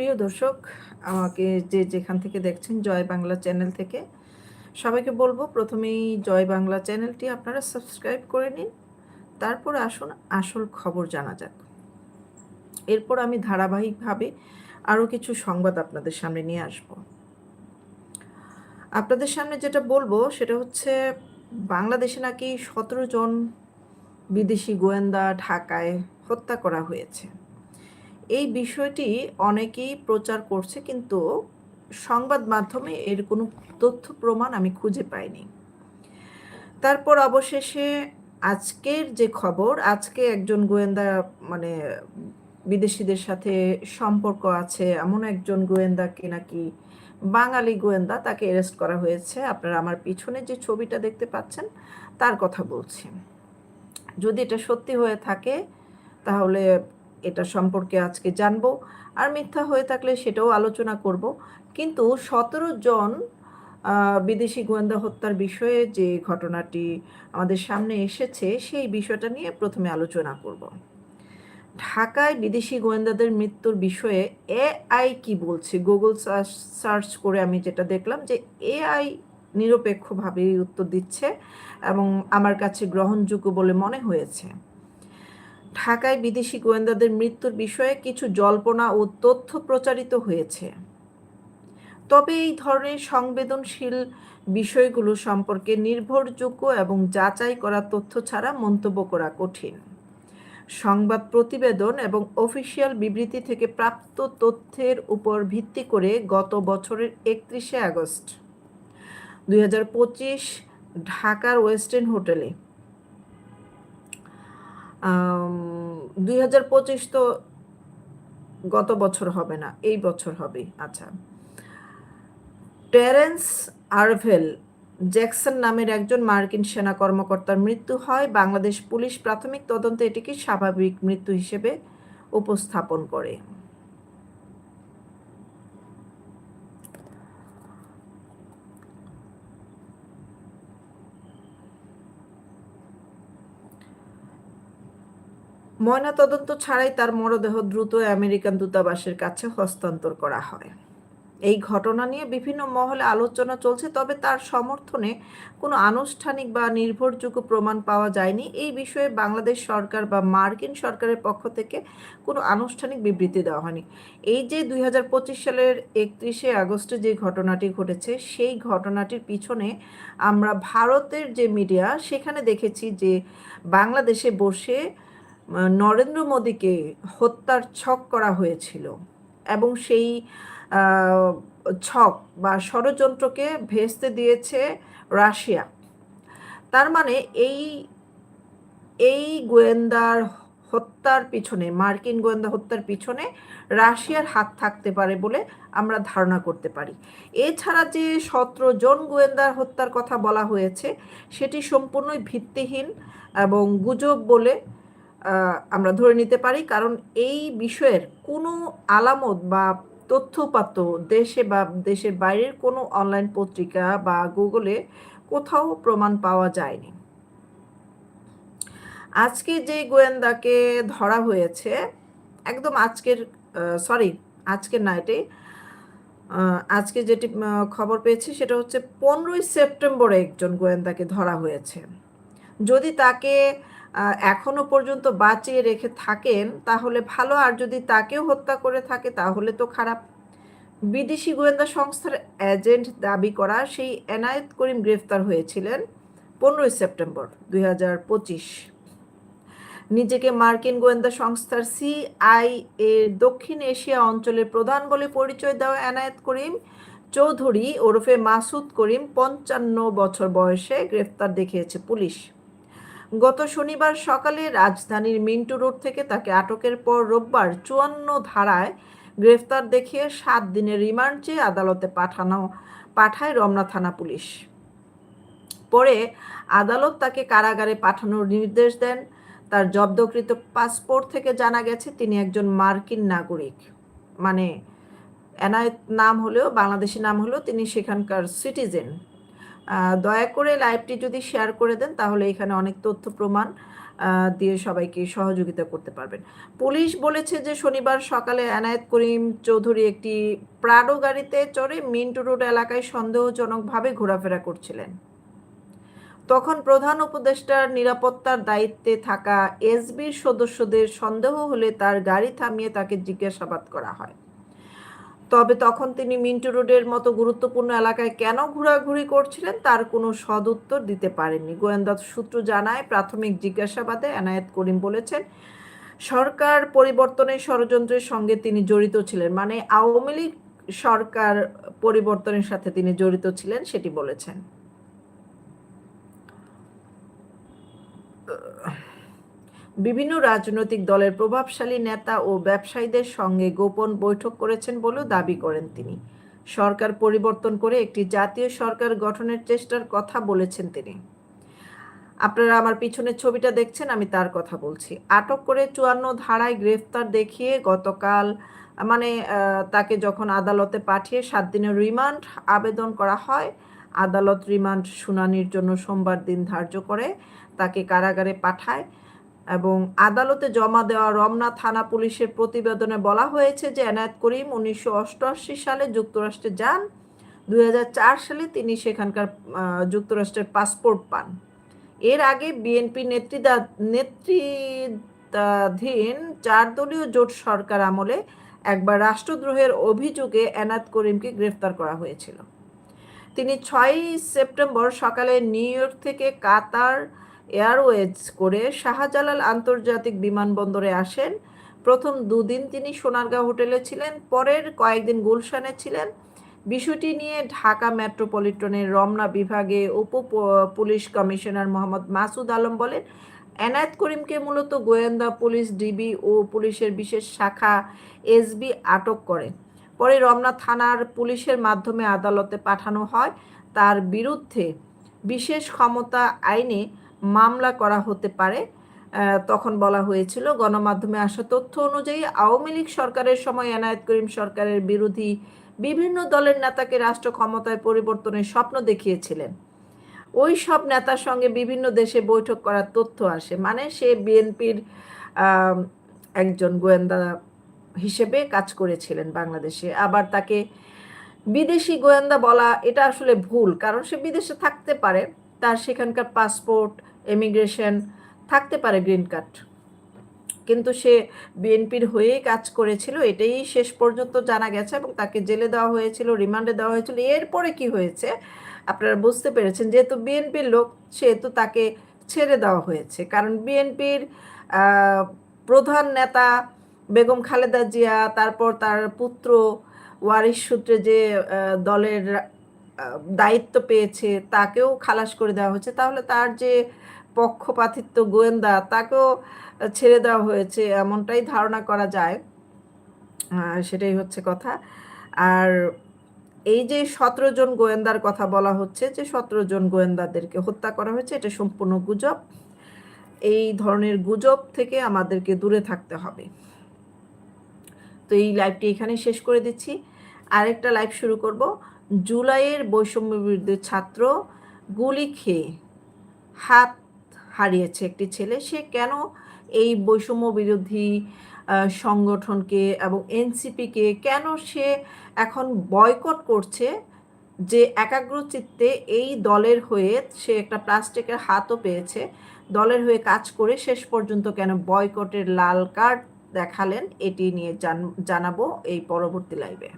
প্রিয় দর্শক, আমাকে যে যেখান থেকে দেখছেন জয় বাংলা চ্যানেল থেকে, সবাইকে বলব প্রথমেই জয় বাংলা চ্যানেলটি আপনারা সাবস্ক্রাইব করে নিন। তারপর আসুন, আসল খবর জানা যাক। এরপর আমি ধারাবাহিকভাবে আরও কিছু সংবাদ আপনাদের সামনে নিয়ে আসব। আপনাদের সামনে যেটা বলব, সেটা হচ্ছে বাংলাদেশে নাকি সতেরো জন বিদেশি গোয়েন্দা ঢাকায় হত্যা করা হয়েছে। এই বিষয়টি অনেকেই প্রচার করছে, কিন্তু সংবাদ মাধ্যমে এর কোনো তথ্য প্রমাণ আমি খুঁজে পাইনি। তারপর অবশেষে আজকের যে খবর, আজকে একজন গোয়েন্দা মানে বিদেশিদের সাথে সম্পর্ক আছে, এমন একজন গোয়েন্দা গোয়েন্দাকে নাকি বাঙালি গোয়েন্দা তাকে অ্যারেস্ট করা হয়েছে। আপনারা আমার পিছনে যে ছবিটা দেখতে পাচ্ছেন, তার কথা বলছি। যদি এটা সত্যি হয়ে থাকে, তাহলে এটা সম্পর্কে আজকে জানব। আর মিথ্যা হয়ে থাকলে সেটাও আলোচনা করব। কিন্তু সতেরো জন বিদেশি গোয়েন্দা হত্যার বিষয়ে যে ঘটনাটি আমাদের সামনে এসেছে, সেই বিষয়টা নিয়ে প্রথমে আলোচনা করব। ঢাকায় বিদেশি গোয়েন্দাদের মৃত্যুর বিষয়ে এআই কি বলছে? গুগল সার্চ করে আমি যেটা দেখলাম যে এআই নিরপেক্ষভাবেই উত্তর দিচ্ছে এবং আমার কাছে গ্রহণযোগ্য বলে মনে হয়েছে। ঢাকায় বিদেশি গোয়েন্দাদের মৃত্যুর বিষয়ে কিছু জল্পনা ও তথ্য প্রচারিত হয়েছে। তবে এই ধরনের সংবেদনশীল বিষয়গুলো সম্পর্কে নির্ভরযোগ্য এবং যাচাই করা তথ্য ছাড়া মন্তব্য করা কঠিন। সংবাদ প্রতিবেদন এবং অফিসিয়াল বিবৃতি থেকে প্রাপ্ত তথ্যের উপর ভিত্তি করে গত বছরের একত্রিশে আগস্ট দুই হাজার পঁচিশ ঢাকার ওয়েস্টার্ন হোটেলে দুই হাজার পঁচিশ তো গত বছর হবে না, এই বছর হবে আচ্ছা। টেরেন্স আরভেল জ্যাকসন নামের একজন মার্কিন সেনা কর্মকর্তার মৃত্যু হয়। বাংলাদেশ পুলিশ প্রাথমিক তদন্তে এটিকে স্বাভাবিক মৃত্যু হিসেবে উপস্থাপন করে। ময়নাতদন্ত ছাড়াই তার মরদেহ দ্রুত আমেরিকান দূতাবাসের কাছে হস্তান্তর করা হয়। এই ঘটনা নিয়ে বিভিন্ন মহলে আলোচনা চলছে, তবে তার সমর্থনে কোনো আনুষ্ঠানিক বা নির্ভরযোগ্য প্রমাণ পাওয়া যায়নি। এই বিষয়ে বাংলাদেশ সরকার বা মার্কিন সরকারের পক্ষ থেকে কোনো আনুষ্ঠানিক বিবৃতি দেওয়া হয়নি। এই যে দুই হাজার পঁচিশ সালের একত্রিশে আগস্টে যে ঘটনাটি ঘটেছে, সেই ঘটনাটির পিছনে আমরা ভারতের যে মিডিয়া, সেখানে দেখেছি যে বাংলাদেশে বসে নরেন্দ্র মোদীকে হত্যার ছক করা হয়েছিল এবং সেই ছক বা ষড়যন্ত্রকে ভেস্তে দিয়েছে রাশিয়া। তার মানে এই এই গোয়েন্দার হত্যার পিছনে, মার্কিন গোয়েন্দা হত্যার পিছনে রাশিয়ার হাত থাকতে পারে বলে আমরা ধারণা করতে পারি। এছাড়া যে সতেরো জন গোয়েন্দার হত্যার কথা বলা হয়েছে, সেটি সম্পূর্ণই ভিত্তিহীন এবং গুজব বলে আমরা ধরে নিতে পারি, কারণ এই বিষয়ের কোনো আলামত বা তথ্যপাত্র দেশে বা দেশের বাইরের কোনো অনলাইন পত্রিকা বা গুগলে কোথাও প্রমাণ পাওয়া যায়নি। আজকে যে গোয়েন্দাকে ধরা হয়েছে, একদম আজকের সরি আজকের নাইটে আজকে যেটি খবর পেয়েছি সেটা হচ্ছে পনেরোই সেপ্টেম্বরে একজন গোয়েন্দাকে ধরা হয়েছে। যদি তাকে এখনও পর্যন্ত বাঁচিয়ে রেখে থাকেন, তাহলে ভালো। আর যদি তাকেও হত্যা করে থাকে, তাহলে তো খারাপ। বিদেশি গোয়েন্দা সংস্থার এজেন্ট দাবি করা, সেই এনায়েত করিম গ্রেফতার হয়েছিলেন পনেরোই সেপ্টেম্বর দু হাজার পঁচিশ। নিজেকে মার্কিন গোয়েন্দা সংস্থার সিআই এর দক্ষিণ এশিয়া অঞ্চলের প্রধান বলে পরিচয় দেওয়া এনায়েত করিম চৌধুরী ওরফে মাসুদ করিম পঞ্চান্ন বছর বয়সে গ্রেফতার দেখিয়েছে পুলিশ। গত শনিবার সকালে রাজধানীর মিন্টু রোড থেকে তাকে আটকের পর রোববার চুয়ান্ন ধারায় গ্রেফতার দেখিয়ে সাত দিনের রিমান্ড চেয়ে আদালতে পাঠানো, পাঠায় রমনা থানা পুলিশ। পরে আদালত তাকে কারাগারে পাঠানোর নির্দেশ দেন। তার জব্দকৃত পাসপোর্ট থেকে জানা গেছে, তিনি একজন মার্কিন নাগরিক। মানে এনায়েত নাম হলেও, বাংলাদেশি নাম হলেও তিনি সেখানকার সিটিজেন। দয়া করে লাইভটি যদি শেয়ার করে দেন, তাহলে এখানে অনেক তথ্য প্রমাণ দিয়ে সবাইকে সহযোগিতা করতে পারবেন। পুলিশ বলেছে যে শনিবার সকালে এনায়েত করিম চৌধুরী একটি প্রাডো গাড়িতে চড়ে মিন্টু রোড এলাকায় সন্দেহজনকভাবে ঘোরাফেরা করছিলেন। তখন প্রধান উপদেষ্টার নিরাপত্তার দায়িত্বে থাকা এসবির সদস্যদের সন্দেহ হলে তার গাড়ি থামিয়ে তাকে জিজ্ঞাসাবাদ করা হয়। তবে তখন তিনি মিন্টু রোডের মতো গুরুত্বপূর্ণ এলাকায় কেন ঘোরাঘুরি করছিলেন তার কোনো সদুত্তর দিতে পারেননি। গোয়েন্দা সূত্র জানায়, প্রাথমিক জিজ্ঞাসাবাদে এনায়েত করিম বলেছেন, সরকার পরিবর্তনের ষড়যন্ত্রের সঙ্গে তিনি জড়িত ছিলেন মানে আওয়ামী লীগ সরকার পরিবর্তনের সাথে তিনি জড়িত ছিলেন সেটি বলেছেন। বিভিন্ন রাজনৈতিক দলের প্রভাবশালী নেতা ও ব্যবসায়ীদের সঙ্গে গোপন বৈঠক করেছেন বলেও দাবি করেন তিনি। সরকার পরিবর্তন করে একটি জাতীয় সরকার গঠনের চেষ্টার কথা বলেছেন তিনি। আপনারা আমার পিছনের ছবিটা দেখছেন, আমি তার কথা বলছি। আটক করে চুয়ান্ন ধারায় গ্রেফতার দেখিয়ে গতকাল মানে তাকে যখন আদালতে পাঠিয়ে সাত দিনের রিমান্ড আবেদন করা হয়, আদালত রিমান্ড শুনানির জন্য সোমবার দিন ধার্য করে তাকে কারাগারে পাঠায়। এবং আদালতে জমা দেওয়া রমনা থানা পুলিশের প্রতিবেদনে বলা হয়েছে যে এনায়েত করিম উনিশশো অষ্টআশি সালে যুক্তরাষ্ট্রে যান। দুই হাজার চার সালে তিনি সেখানকার যুক্তরাষ্ট্রের পাসপোর্ট পান। এর আগে বিএনপি নেতৃত্বা নেতৃত্বাধীন চার দলীয় জোট সরকার আমলে একবার রাষ্ট্রদ্রোহের অভিযোগে এনায়েত করিমকে গ্রেফতার করা হয়েছিল। তিনি ছয়ই সেপ্টেম্বর সকালে নিউ ইয়র্ক থেকে কাতার এয়ারওয়েজ করে শাহজালাল আন্তর্জাতিক বিমানবন্দরে আসেন। প্রথম দুদিন তিনি সোনারগাঁও হোটেলে ছিলেন, পরের কয়েকদিন গুলশানে ছিলেন। বিষয়টি নিয়ে ঢাকা মেট্রোপলিটনের রমনা বিভাগে উপ পুলিশ কমিশনার মোহাম্মদ মাসুদ আলম বলেন, এনায়েত করিমকে মূলত গোয়েন্দা পুলিশ, ডিবি ও পুলিশের বিশেষ শাখা এসবি আটক করে। পরে রমনা থানার পুলিশের মাধ্যমে আদালতে পাঠানো হয়। তার বিরুদ্ধে বিশেষ ক্ষমতা আইনে মামলা করা হতে পারে তখন বলা হয়েছিল গণমাধ্যমে আসা তথ্য অনুযায়ী আওয়ামী লীগ সরকারের সময় এনায়েত করিম সরকারের বিরোধী বিভিন্ন দলের নেতাকে রাষ্ট্র ক্ষমতায় পরিবর্তনের স্বপ্ন দেখিয়েছিলেন। ওই সব নেতার সঙ্গে বিভিন্ন দেশে বৈঠক করার তথ্য আসে মানে সে বিএনপির একজন গোয়েন্দা হিসেবে কাজ করেছিলেন বাংলাদেশে। আবার তাকে বিদেশি গোয়েন্দা বলা এটা আসলে ভুল, কারণ সে বিদেশে থাকতে পারে, তার সেখানকার পাসপোর্ট ইমিগ্রেশন থাকতে পারে গ্রিন কার্ড কিন্তু সে বিএনপির হয়েই কাজ করেছিল, এটাই শেষ পর্যন্ত জানা গেছে এবং তাকে জেলে দেওয়া হয়েছিল, রিমান্ডে দেওয়া হয়েছিল। এরপরে কি হয়েছে? আপনারা বুঝতে পেরেছেন, যেহেতু বিএনপির লোক, সেহেতু তাকে ছেড়ে দেওয়া হয়েছে। কারণ বিএনপির প্রধান নেতা বেগম খালেদা জিয়া, তারপর তার পুত্র ওয়ারিশ সূত্রে যে দলের দায়িত্ব পেয়েছে, তাকেও খালাস করে দেওয়া হয়েছে। তাহলে তার যে পক্ষপাতিত্ব গোয়েন্দা, তাকেও ছেড়ে দেওয়া হয়েছে এমনটাই ধারণা করা যায়। সেটাই হচ্ছে কথা। আর এই যে সতেরো জন গোয়েন্দার কথা বলা হচ্ছে, যে সতেরো জন গোয়েন্দাদেরকে হত্যা করা হয়েছে, এটা সম্পূর্ণ গুজব। এই ধরনের গুজব থেকে আমাদেরকে দূরে থাকতে হবে। তো এই লাইভটি এখানে শেষ করে দিচ্ছি। আরেকটা লাইভ শুরু করব। জুলাইয়ের বৈষম্য বিরুদ্ধে ছাত্র গুলি খেয়ে হাত হারিয়েছে একটি ছেলে। সে কেন এই বৈষম্য বিরোধী সংগঠনকে এবং এনসিপিকে কেন সে এখন বয়কট করছে যে একাগ্রচিত্তে এই দলের হয়ে সে একটা প্লাস্টিকের হাতও পেয়েছে, দলের হয়ে কাজ করে শেষ পর্যন্ত কেন বয়কটের লাল কার্ড দেখালেন, এটি নিয়ে জানাব এই পরবর্তী লাইভে